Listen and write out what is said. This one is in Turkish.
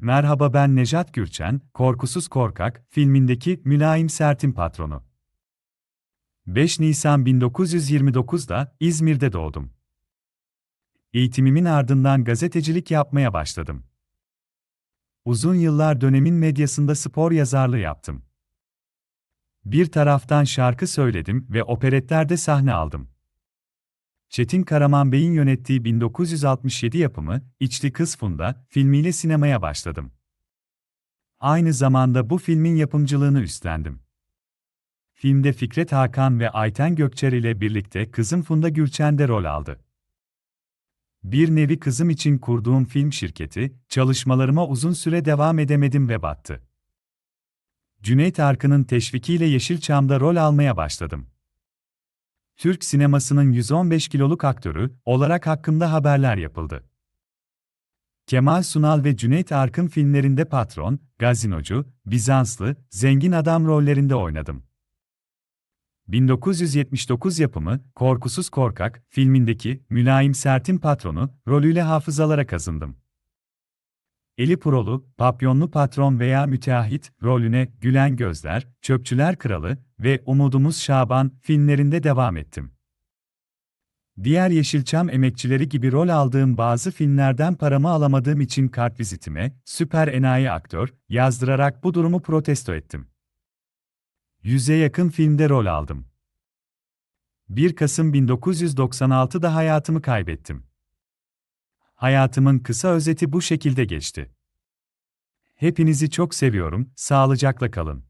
Merhaba ben Nejat Gürçen, Korkusuz Korkak filmindeki mülayim sertin patronu. 5 Nisan 1929'da İzmir'de doğdum. Eğitimimin ardından gazetecilik yapmaya başladım. Uzun yıllar dönemin medyasında spor yazarlığı yaptım. Bir taraftan şarkı söyledim ve operetlerde sahne aldım. Çetin Karaman Bey'in yönettiği 1967 yapımı İçli Kız Funda filmiyle sinemaya başladım. Aynı zamanda bu filmin yapımcılığını üstlendim. Filmde Fikret Hakan ve Ayten Gökçer ile birlikte kızım Funda Gürçen de rol aldı. Bir nevi kızım için kurduğum film şirketi, çalışmalarıma uzun süre devam edemedim ve battı. Cüneyt Arkın'ın teşvikiyle Yeşilçam'da rol almaya başladım. Türk sinemasının 115 kiloluk aktörü olarak hakkımda haberler yapıldı. Kemal Sunal ve Cüneyt Arkın filmlerinde patron, gazinocu, Bizanslı, zengin adam rollerinde oynadım. 1979 yapımı Korkusuz Korkak filmindeki mülayim sertin patronu rolüyle hafızalara kazındım. Eli Purolu, Papyonlu Patron veya Müteahhit rolüne Gülen Gözler, Çöpçüler Kralı ve Umudumuz Şaban filmlerinde devam ettim. Diğer Yeşilçam emekçileri gibi rol aldığım bazı filmlerden paramı alamadığım için kartvizitime süper enayi aktör yazdırarak bu durumu protesto ettim. Yüze yakın filmde rol aldım. 1 Kasım 1996'da hayatımı kaybettim. Hayatımın kısa özeti bu şekilde geçti. Hepinizi çok seviyorum, sağlıcakla kalın.